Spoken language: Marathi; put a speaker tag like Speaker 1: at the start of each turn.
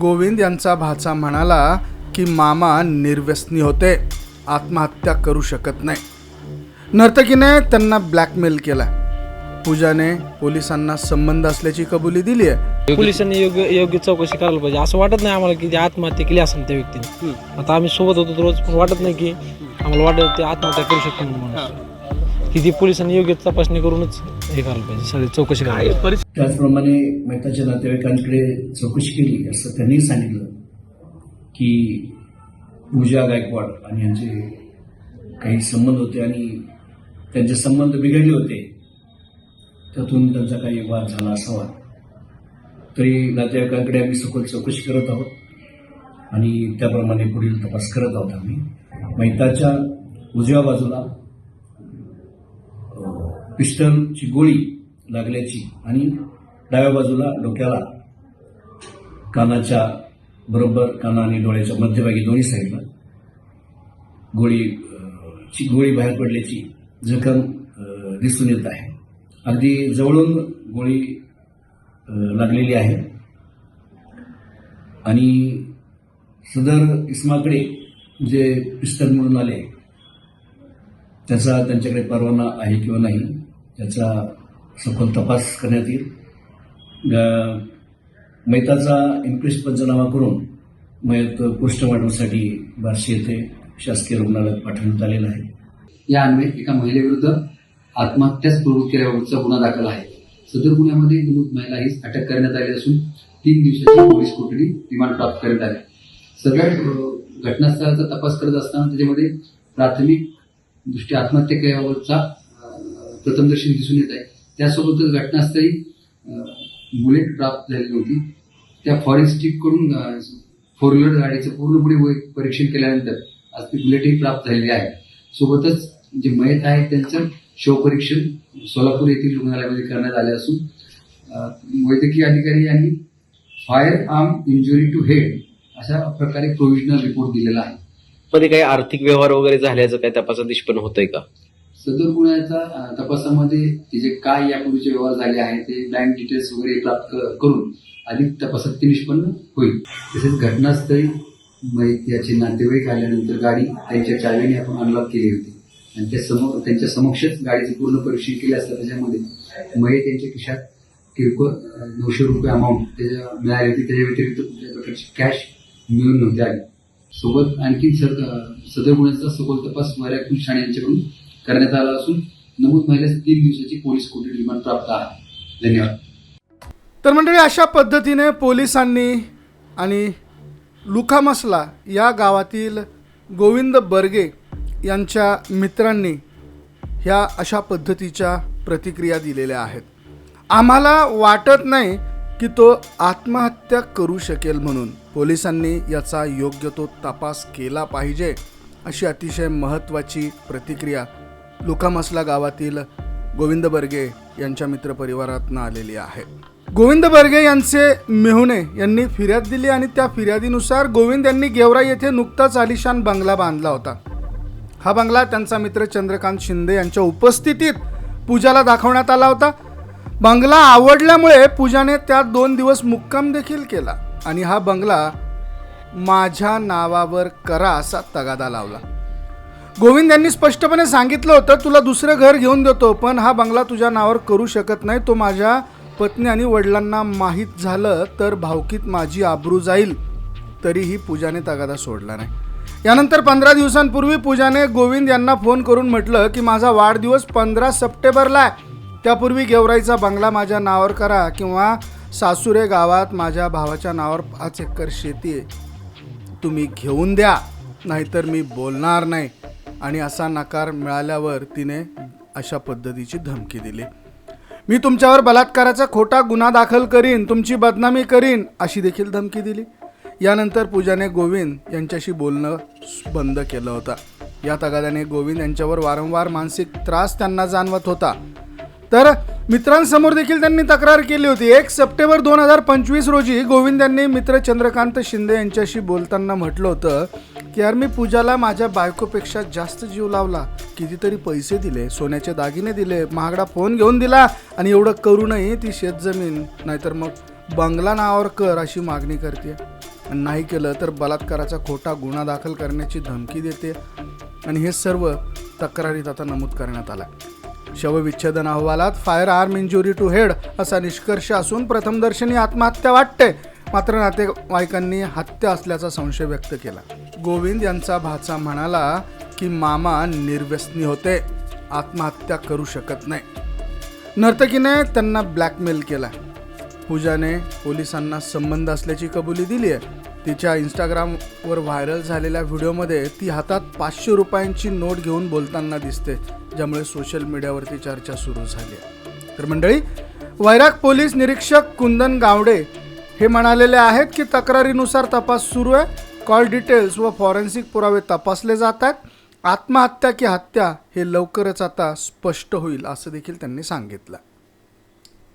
Speaker 1: गोविंद यांचा भाचा म्हणाला की मामा निर्व्यसनी होते आत्महत्या करू शकत नाही. नर्तकीने त्यांना ब्लॅकमेल केला पूजाने पोलिसांना संबंध असल्याची कबुली दिली आहे
Speaker 2: पोलिसांनी योग्य योग्य चौकशी करायला पाहिजे. असं वाटत नाही आम्हाला की ती आत्महत्या केली असेल त्या व्यक्तीने. आता आम्ही सोबत होतो रोज पण वाटत नाही की आम्हाला वाटत ते आत्महत्या करू शकतो म्हणून. की ती पोलिसांनी योग्य तपासणी करूनच हे करायला पाहिजे सगळी चौकशी करायला पाहिजे.
Speaker 3: त्याचप्रमाणे मैताच्या नातेवाईकांकडे चौकशी केली असं त्यांनी सांगितलं की पूजा गायकवाड आणि यांचे काही संबंध होते आणि त्यांचे संबंध बिघडले होते. त्यातून त्यांचा काही वाद झाला असावा. तरी नातेवाईकांकडे आम्ही सखोल चौकशी करत आहोत आणि त्याप्रमाणे पुढील तपास करत आहोत आम्ही. मैताच्या उजव्या बाजूला पिस्टलची गोळी लागल्याची आणि डाव्या बाजूला डोक्याला कानाच्या बरोबर काना आणि डोळ्याच्या मध्यभागी दोन्ही साईडला गोळी ची गोळी बाहेर पडल्याची जखम दिसून येत आहे. अगदी जवळून गोळी लागलेली आहे. आणि सदर इस्माकडे जे पिस्तल म्हणून आले त्याचा त्यांच्याकडे परवाना आहे किंवा नाही त्याचा सखोल तपास करण्यात येईल. मैताचा इन्क्वेस्ट पंचनामा करून मयत पोस्टमॉर्टमसाठी बार्शी येथे शासकीय रुग्णालयात पाठवण्यात आलेलं आहे.
Speaker 4: या अन्वये एका महिलेविरुद्ध आत्महत्याच प्रवृत्त केल्याबाबतचा गुन्हा दाखल आहे. सदर गुन्ह्यामध्ये नमूद महिला ही अटक करण्यात आली असून तीन दिवसाची पोलीस कोठडी रिमांड प्राप्त करण्यात आली. सगळ्या घटनास्थळाचा तपास करत असताना त्याच्यामध्ये प्राथमिक दृष्ट्या आत्महत्या केल्याबाबतचा अं, दिसून येत आहे. त्यासोबतच घटनास्थळी बुलेट प्राप्त झालेली होती. त्या फॉरेस्टिककडून फोर व्हीलर गाडीचं पूर्णपणे वै- परीक्षण केल्यानंतर आज ती बुलेटही प्राप्त झालेली आहे. सोबतच जे मयत आहेत त्यांचं शवपरीक्षण सोलापूर येथील रुग्णालयामध्ये करण्यात आले असून वैद्यकीय अधिकारी यांनी fire arm injury to head अशा प्रकारे प्रोव्हिजनल रिपोर्ट दिलेला आहे.
Speaker 5: मध्ये काही आर्थिक व्यवहार वगैरे झाल्याचं काय तपासात निष्पन्न होतंय का?
Speaker 4: सदर तपासामध्ये तिचे काय यापूर्वीचे व्यवहार झाले आहेत ते बँक डिटेल्स वगैरे प्राप्त करून अधिक तपासात ते निष्पन्न होईल. तसेच घटनास्थळी याचे नातेवाईक आल्यानंतर गाडी त्यांच्या चाव्याने आपण अनलॉक केली होती. आणि त्या समोर त्यांच्या समक्षच गाडीचे पूर्ण परीक्षण केले असता त्याच्यामध्ये मये त्यांच्या खिशात किरकोळ नऊशे रुपये अमाऊंट त्याच्या मिळाली होती. त्याच्या व्यतिरिक्त कुठल्या प्रकारची कॅश मिळून नव्हती आली. सोबत आणखी सद- सदर गुन्ह्याचा सखोल तपास वैराग पोलीस यांच्याकडून करण्यात आला असून नमूद महिलेस तीन दिवसाची पोलीस कोठडी रिमांड प्राप्त आहे. धन्यवाद.
Speaker 1: तर मंडळी अशा पद्धतीने पोलिसांनी आणि लुखामसला या गावातील गोविंद बर्गे यांच्या मित्रांनी ह्या अशा पद्धतीच्या प्रतिक्रिया दिलेल्या आहेत. आम्हाला वाटत नाही की तो आत्महत्या करू शकेल म्हणून. पोलिसांनी याचा योग्य तो तपास केला पाहिजे अशी अतिशय महत्त्वाची प्रतिक्रिया लुकामसला गावातील गोविंद बर्गे यांच्या मित्रपरिवारातनं आलेली आहे. गोविंद बर्गे यांचे मेहुणे यांनी फिर्याद दिली आणि त्या फिर्यादीनुसार गोविंद यांनी गेवरा येथे नुकताच आलिशान बंगला बांधला होता. हा बंगला त्यांचा मित्र चंद्रकांत शिंदे यांच्या उपस्थितीत पूजाला दाखवण्यात आला होता. बंगला आवडल्यामुळे पूजाने त्यात दोन दिवस मुक्काम देखील केला आणि हा बंगला माझ्या नावावर करा असा तगादा लावला. गोविंद यांनी स्पष्टपणे सांगितलं होतं तुला दुसरं घर घेऊन देतो पण हा बंगला तुझ्या नावावर करू शकत नाही. तो माझ्या पत्नी आणि वडिलांना माहीत झालं तर भावकीत माझी आबरू जाईल. तरीही पूजाने तगादा सोडला नाही. यानंतर पंधरा दिवसांपूर्वी पूजाने गोविंद यांना फोन करून म्हटलं की माझा वाढदिवस पंधरा सप्टेंबरला आहे. त्यापूर्वी गेवराईचा बंगला माझ्या नावावर करा किंवा सासुरे गावात माझ्या भावाच्या नावावर पाच एकर शेती आहे. तुम्ही घेऊन द्या नाहीतर मी बोलणार नाही. आणि असा नकार मिळाल्यावर तिने अशा पद्धतीची धमकी दिली. मी तुमच्यावर बलात्काराचा खोटा गुन्हा दाखल करीन तुमची बदनामी करीन अशी देखील धमकी दिली. यानंतर पूजाने गोविंद यांच्याशी बोलणं बंद केलं होतं. या तगाद्याने गोविंद यांच्यावर वारंवार मानसिक त्रास त्यांना जाणवत होता. तर मित्रांसमोर देखील त्यांनी तक्रार केली होती. एक सप्टेंबर दोन हजार पंचवीस रोजी गोविंद यांनी मित्र चंद्रकांत शिंदे यांच्याशी बोलताना म्हटलं होतं की यार मी पूजाला माझ्या बायकोपेक्षा जास्त जीव लावला. कितीतरी पैसे दिले सोन्याचे दागिने दिले महागडा फोन घेऊन दिला आणि एवढं करूनही ती शेतजमीन नाहीतर मग बंगला नावावर कर अशी मागणी करते. आणि नाही केलं तर बलात्काराचा खोटा गुन्हा दाखल करण्याची धमकी देते. आणि हे सर्व तक्रारीत आता नमूद करण्यात आला शवविच्छेदन अहवालात fire arm injury to head असा निष्कर्ष असून प्रथमदर्शनी आत्महत्या वाटते. मात्र नातेवाईकांनी हत्या असल्याचा संशय व्यक्त केला. गोविंद यांचा भाचा म्हणाला की मामा निर्व्यसनी होते आत्महत्या करू शकत नाही. नर्तकीने त्यांना ब्लॅकमेल केला. पूजाने पोलिसांना संबंध असल्याची कबुली दिली आहे. तिच्या इंस्टाग्रामवर व्हायरल झालेल्या व्हिडिओमध्ये ती हातात पाचशे रुपयांची नोट घेऊन बोलताना दिसते ज्यामुळे सोशल मीडियावरती चर्चा सुरू झाली आहे. तर मंडळी वैराग पोलीस निरीक्षक कुंदन गावडे हे म्हणालेले आहेत की तक्रारीनुसार तपास सुरू आहे. कॉल डिटेल्स व फॉरेन्सिक पुरावे तपासले जातात. आत्महत्या की हत्या हे लवकरच आता स्पष्ट होईल असं देखील त्यांनी सांगितलं.